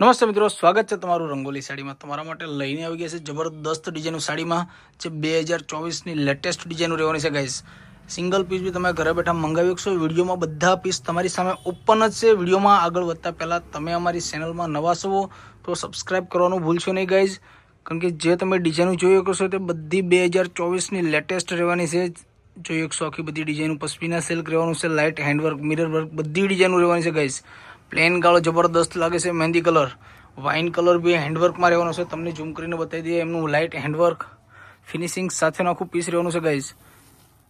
નમસ્તે મિત્રો, સ્વાગત છે તમારું રંગોલી સાડીમાં. તમારા માટે લઈને આવી ગયા છે જબરદસ્ત ડિઝાઇનનું સાડીમાં, જે બે હજાર ચોવીસની લેટેસ્ટ ડિઝાઇનનું રહેવાની છે ગાઈઝ સિંગલ પીસ બી તમે ઘરે બેઠા મંગાવી શકશો. વિડીયોમાં બધા પીસ તમારી સામે ઓપન જ છે. વિડીયોમાં આગળ વધતા પહેલાં તમે અમારી ચેનલમાં નવા છો, તો સબસ્ક્રાઇબ કરવાનું ભૂલશો નહીં ગાઈઝ કારણ કે જે તમે ડિઝાઇન જોઈ શકશો તે બધી બે હજાર ચોવીસની લેટેસ્ટ રહેવાની છે. જોઈ શકશો આખી બધી ડિઝાઇન પસ્પીના સિલ્ક રહેવાનું છે લાઇટ હેન્ડવર્ક મિરર વર્ક બધી ડિઝાઇનો રહેવાની છે ગાઈઝ પ્લેન ગાળો જબરદસ્ત લાગે છે, મહેંદી કલર. વાઇન કલર બી હેન્ડવર્કમાં રહેવાનો છે. તમને ઝૂમ કરીને બતાવી દઈએ, એમનું લાઇટ હેન્ડવર્ક ફિનિશિંગ સાથેનું આખું પીસ રહેવાનું છે ગાઈઝ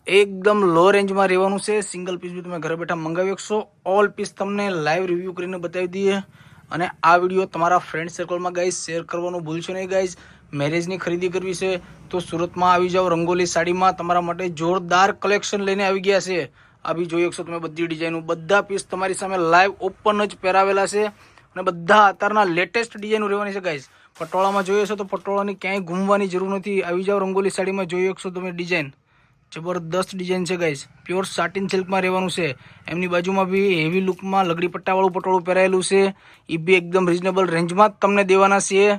એકદમ લો રેન્જમાં રહેવાનું છે. સિંગલ પીસ બી તમે ઘરે બેઠા મંગાવી શકશો. ઓલ પીસ તમને લાઈવ રિવ્યૂ કરીને બતાવી દઈએ. અને આ વીડિયો તમારા ફ્રેન્ડ સર્કલમાં ગાઈઝ શેર કરવાનું ભૂલશો નહીં ગાઈઝ મેરેજની ખરીદી કરવી છે, તો સુરતમાં આવી જાઓ. રંગોલી સાડીમાં તમારા માટે જોરદાર કલેક્શન લઈને આવી ગયા છે. આ બી જોઈ શકશો તમે બધી ડિઝાઇનો બધા પીસ તમારી સામે લાઈવ ઓપન જ પહેરાવેલા છે અને બધા અત્યારના લેટેસ્ટ ડિઝાઇનો રહેવાની છે ગાઈઝ પટોળામાં જોઈએ છો તો પટોળાની ક્યાંય ઘૂમવાની જરૂર નથી. આવી જાઓ રંગોલી સાડીમાં, જોઈ શકશો તમે ડિઝાઇન જબરદસ્ત ડિઝાઇન છે ગાઈઝ પ્યોર સાટિન સિલ્કમાં રહેવાનું છે. એમની બાજુમાં બી હેવી લુકમાં લગડી પટ્ટાવાળું પટોળું પહેરાયેલું છે. એ બી એકદમ રિઝનેબલ રેન્જમાં જ તમને દેવાના છે.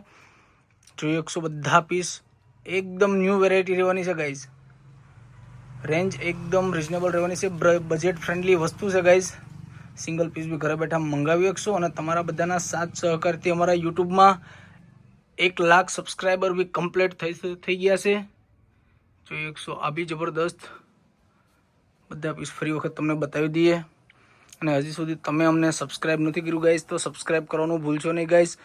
જોઈ શકશો બધા પીસ એકદમ ન્યૂ વેરાયટી રહેવાની છે ગાઈઝ રેન્જ એકદમ રિઝનેબલ રહેવાની છે. બજેટ ફ્રેન્ડલી વસ્તુ છે ગાઈઝ સિંગલ પીસ બી ઘરે બેઠા મંગાવી શકશો અને તમારા બધાના સાથ સહકારથી અમારા યુટ્યુબમાં એક લાખ સબસ્ક્રાઈબર બી કમ્પ્લીટ થઈ થઈ ગયા છે. જોઈ શકશો આ બી જબરદસ્ત. બધા પીસ ફરી વખત તમને બતાવી દઈએ. અને હજી સુધી તમે અમને સબસ્ક્રાઈબ નથી કર્યું ગાઈઝ તો સબસ્ક્રાઈબ કરવાનું ભૂલશો નહીં ગાઈઝ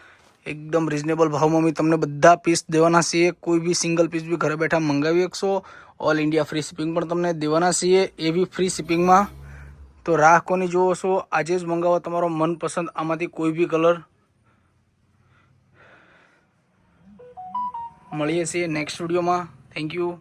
એકદમ રિઝનેબલ ભાવમાં અમે તમને બધા પીસ દેવાના છીએ. કોઈ બી સિંગલ પીસ બી ઘરે બેઠા મંગાવી શકશો ઓલ ઇન્ડિયા ફ્રી શિપિંગ પણ તમને દેવાના છીએ એ બી ફ્રી શિપિંગમાં તો રાહ કોની જોવો છો? આજે જ મંગાવો તમારો મનપસંદ. આમાંથી કોઈ બી કલર મળીએ છીએ નેક્સ્ટ સ્ટુડિયોમાં થેન્ક યુ